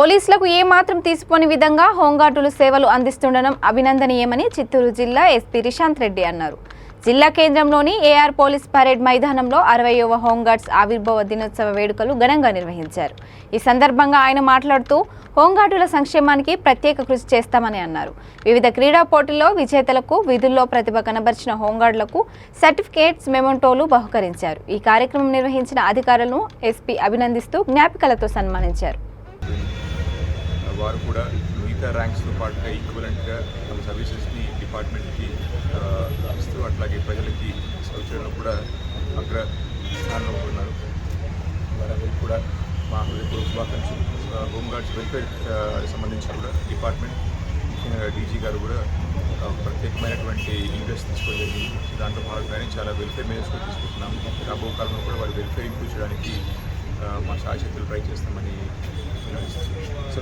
పోలీసులకు ఏమాత్రం తీసిపోని విధంగా హోంగార్డులు సేవలు అందిస్తుండడం అభినందనీయమని చిత్తూరు జిల్లా ఎస్పీ రిశాంత్ రెడ్డి అన్నారు. జిల్లా కేంద్రంలోని ఏఆర్ పోలీస్ పరేడ్ మైదానంలో అరవయవ హోంగార్డ్స్ ఆవిర్భావ దినోత్సవ వేడుకలు ఘనంగా నిర్వహించారు. ఈ సందర్భంగా ఆయన మాట్లాడుతూ హోంగార్డుల సంక్షేమానికి ప్రత్యేక కృషి చేస్తామని అన్నారు. వివిధ క్రీడా పోటీల్లో విజేతలకు విధుల్లో ప్రతిభ కనబరిచిన హోంగార్డులకు సర్టిఫికేట్స్ మెమోంటోలు బహుకరించారు. ఈ కార్యక్రమం నిర్వహించిన అధికారులను ఎస్పీ అభినందిస్తూ జ్ఞాపికలతో సన్మానించారు. వారు కూడా మిగతా ర్యాంక్స్తో పాటుగా ఈక్వలెంట్గా తమ సర్వీసెస్ని డిపార్ట్మెంట్కి ఇస్తూ అట్లాగే ప్రజలకి సౌకర్యంలో కూడా అగ్ర స్థానంలో ఉన్నారు. వారందరికీ కూడా మా హృదయపూర్వక శుభాకాంక్షలు. ఆ, హోంగార్డ్స్ వెల్ఫేర్ సంబంధించి కూడా డిపార్ట్మెంట్ ముఖ్యంగా డీజీ గారు కూడా ప్రత్యేకమైనటువంటి ఇంట్రెస్ట్ తీసుకోవడం జరిగింది. దాంట్లో భాగంగానే చాలా వెల్ఫేర్ మెజర్స్ కూడా తీసుకుంటున్నాం రాబో కాలంలో కూడా వారి వెల్ఫేర్ ఇంప్రూవ్ చేయడానికి మా శాశ్వతలు ట్రై చేస్తామని సో